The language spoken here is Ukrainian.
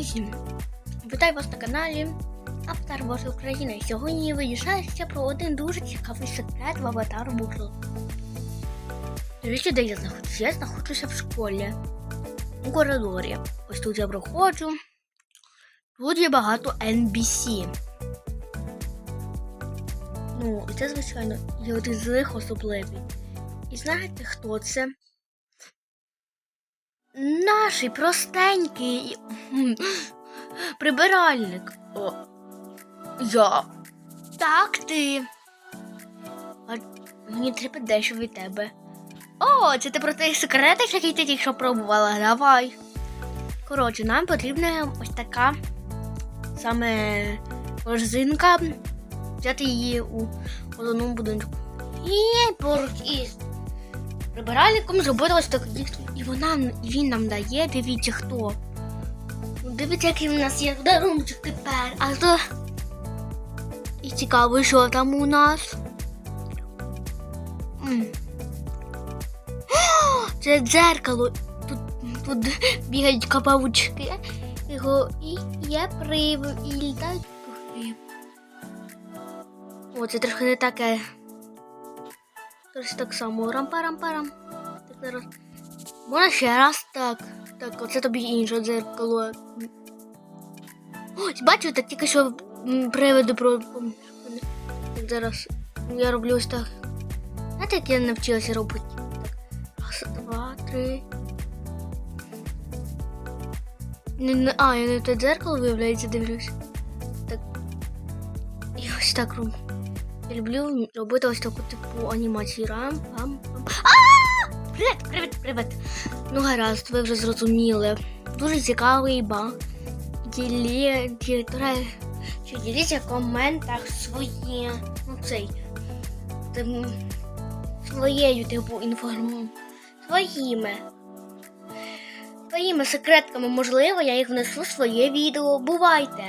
Друзі, вітаю вас на каналі Аватар Wars Україна. І Сьогодні я вирішаю ще про один дуже цікавий секрет в Аватар World. Дивіться, де я знаходжуся. Я знаходжуся в школі у коридорі. Ось тут я проходжу. Тут є багато NBC. Ну, і це, звичайно, є один з них особливий. І знаєте, хто це? Наший простенький прибиральник. О, я. Так ти. А мені треба дещо від тебе. О, це ти про той секретик, який ти тільки що пробувала. Давай. Коротше, нам потрібна ось така саме корзинка. Взяти її у одному будинку. І поруч із прибиральником зробити ось. І вона він нам дає, дивіться хто. Ну, Дивіться, який в нас є дарунчик тепер. А то. І цікаво, що там у нас. Це дзеркало. Тут, тут бігають капавучки. Його і є привид, і літають. О, це трохи не таке. Зараз так само. Рам-парам-парам. Так зараз. Можна ще раз так. Так, оце тобі інше дзеркало. Ось, бачите, тільки що приводи про. Так, зараз я роблю ось так. Знаєте, як я навчилася робити? Так. Раз, два, три. Не, не, а, я на те дзеркало, виявляється, дивлюсь. Так. І ось так роблю. Люблю робити ось таку типу анімацію. Рам, пам, пам. Привіт, привіт, привіт. Ну гаразд, ви вже зрозуміли. Дуже цікавий баг. Ділі, ділітора, що діліться в коментах своє. Ну цей. Тим, своєю типу інформацією. Своїми. Своїми секретками, можливо, я їх внесу в своє відео. Бувайте!